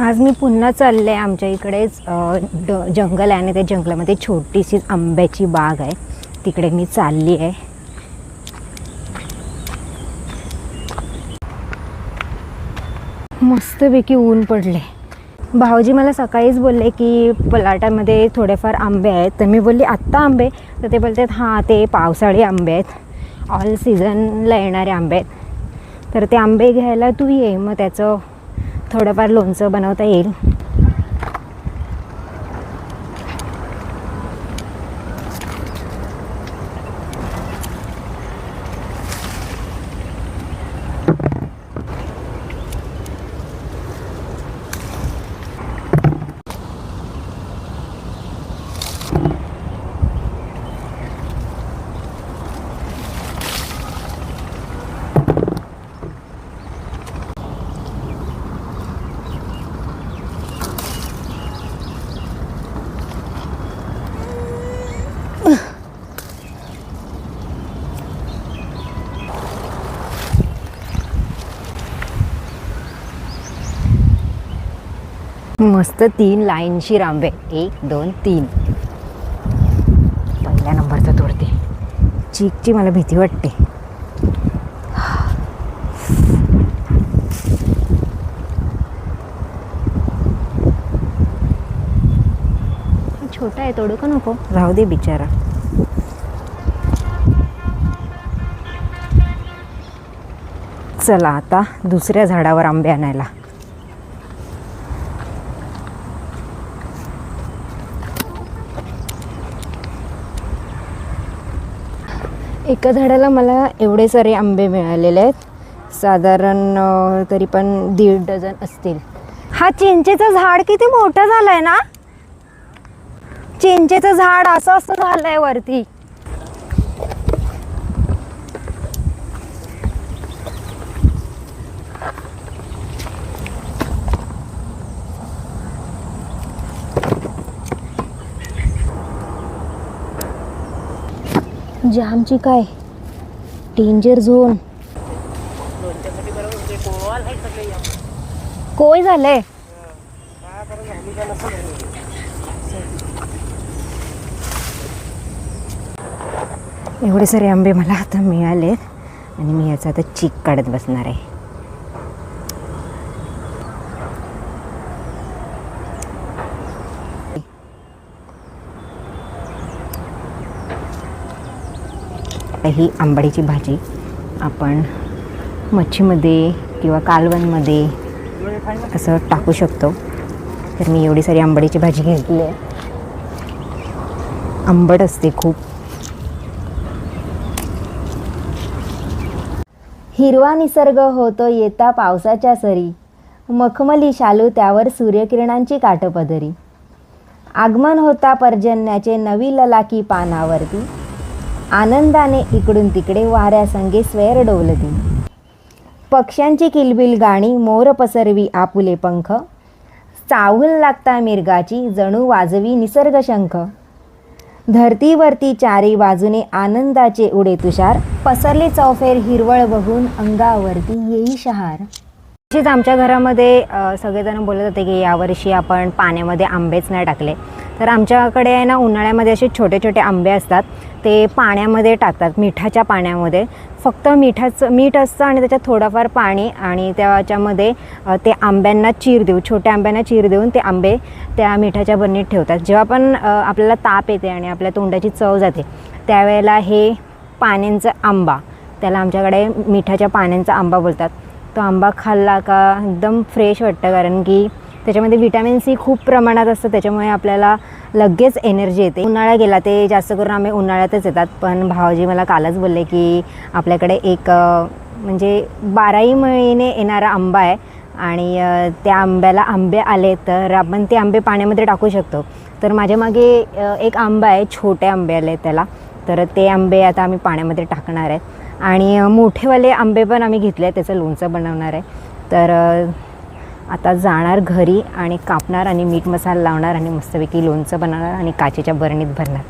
आज मी पुन्हा चालले आहे आमच्या इकडेच ड- जंगल आहे आणि त्या जंगलामध्ये छोटीशी आंब्याची बाग आहे. तिकडे मी चालली आहे. मस्तपैकी ऊन पडले. भाऊजी मला सकाळीच बोलले की पलाटामध्ये थोडेफार आंबे आहेत. तर मी बोलली आत्ता आंबे? तर ते बोलतात हां ते पावसाळी आंबे आहेत. ऑल सीझनला येणारे आंबे आहेत. तर ते आंबे घ्यायला तू ये मग त्याचं थोडंफार लोणचं बनवता येईल. मस्त तीन लाईनशीर आंबे एक दोन तीन. पहिल्या नंबरचा तोडते. चीकची मला भीती वाटते. छोटा आहे तोडू का नको? राहू दे बिचारा. चला आता दुसऱ्या झाडावर आंबे आणायला. एका झाडाला मला एवढे सारे आंबे मिळालेले आहेत. साधारण तरी पण दीड डझन असतील. हा चिंचेचं झाड किती मोठं झालंय ना? चिंचेचं झाड असं असं झालंय वरती. म्हणजे जामची काय? डेंजर झोन कोय झालंय? एवढे सारे आंबे मला आता मिळाले आणि मी याचा आता चीक काढत बसणार आहे. ही आंबाडीची भाजी. आपण मच्छीमध्ये किंवा कालवणमध्ये असं टाकू शकतो. तर मी एवढी सारी आंबाडीची भाजी घेतली आहे. आंबट असते खूप. हिरवा निसर्ग होतो येता पावसाच्या सरी. मखमली शालू त्यावर सूर्यकिरणांची काटपदरी. आगमन होता पर्जन्याचे नवी ललाकी पानावरती. आनंदाने इकडून तिकडे वाऱ्यासंगे स्वेर डोलती. पक्ष्यांची किलबिल गाणी मोर पसरवी आपुले पंख. चाहूल लागता मिरगाची जणू वाजवी निसर्ग शंख. धरतीवरती चारी बाजूने आनंदाचे उडे तुषार. पसरले चौफेर हिरवळ बघून अंगावरती येई शहार. तसेच आमच्या घरामध्ये सगळेजण बोलत होते की यावर्षी आपण पाण्यामध्ये आंबेच नाही टाकले. तर आमच्याकडे आहे ना उन्हाळ्यामध्ये असे छोटे छोटे आंबे असतात. ते पाण्यामध्ये टाकतात मिठाच्या पाण्यामध्ये. फक्त मिठाचं मीठ असतं आणि त्याच्यात थोडंफार पाणी आणि त्याच्यामध्ये ते आंब्यांना चीर देऊ छोट्या आंब्यांना चीर देऊन ते आंबे त्या मिठाच्या बरणीत ठेवतात. जेव्हा पण आपल्याला ताप येते आणि आपल्या तोंडाची चव जाते त्यावेळेला हे पाण्यांचा आंबा त्याला आमच्याकडे मिठाच्या पाण्यांचा आंबा बोलतात. तो आंबा खाल्ला का एकदम फ्रेश वाटतं कारण की त्याच्यामध्ये विटॅमिन सी खूप प्रमाणात असतं त्याच्यामुळे आपल्याला लगेच एनर्जी येते. उन्हाळा गेला ते जास्त करून आम्ही उन्हाळ्यातच येतात. पण भावाजी मला कालच बोलले की आपल्याकडे एक म्हणजे बाराही महिने येणारा आंबा आहे आणि त्या आंब्याला आंबे आले तर आपण ते आंबे पाण्यामध्ये टाकू शकतो. तर माझ्या मागे एक आंबा आहे छोटे आंबे आले त्याला. तर ते आंबे आता आम्ही पाण्यामध्ये टाकणार आहेत आणि मोठेवाले आंबे पण आम्ही घेतले आहेत त्याचं लोणचं बनवणार आहे. तर आता जाणार घरी आणि कापणार आणि मीठ मसाला लावणार आणि मस्तपैकी लोणचं बनवणार आणि काचेच्या बरणीत भरणार.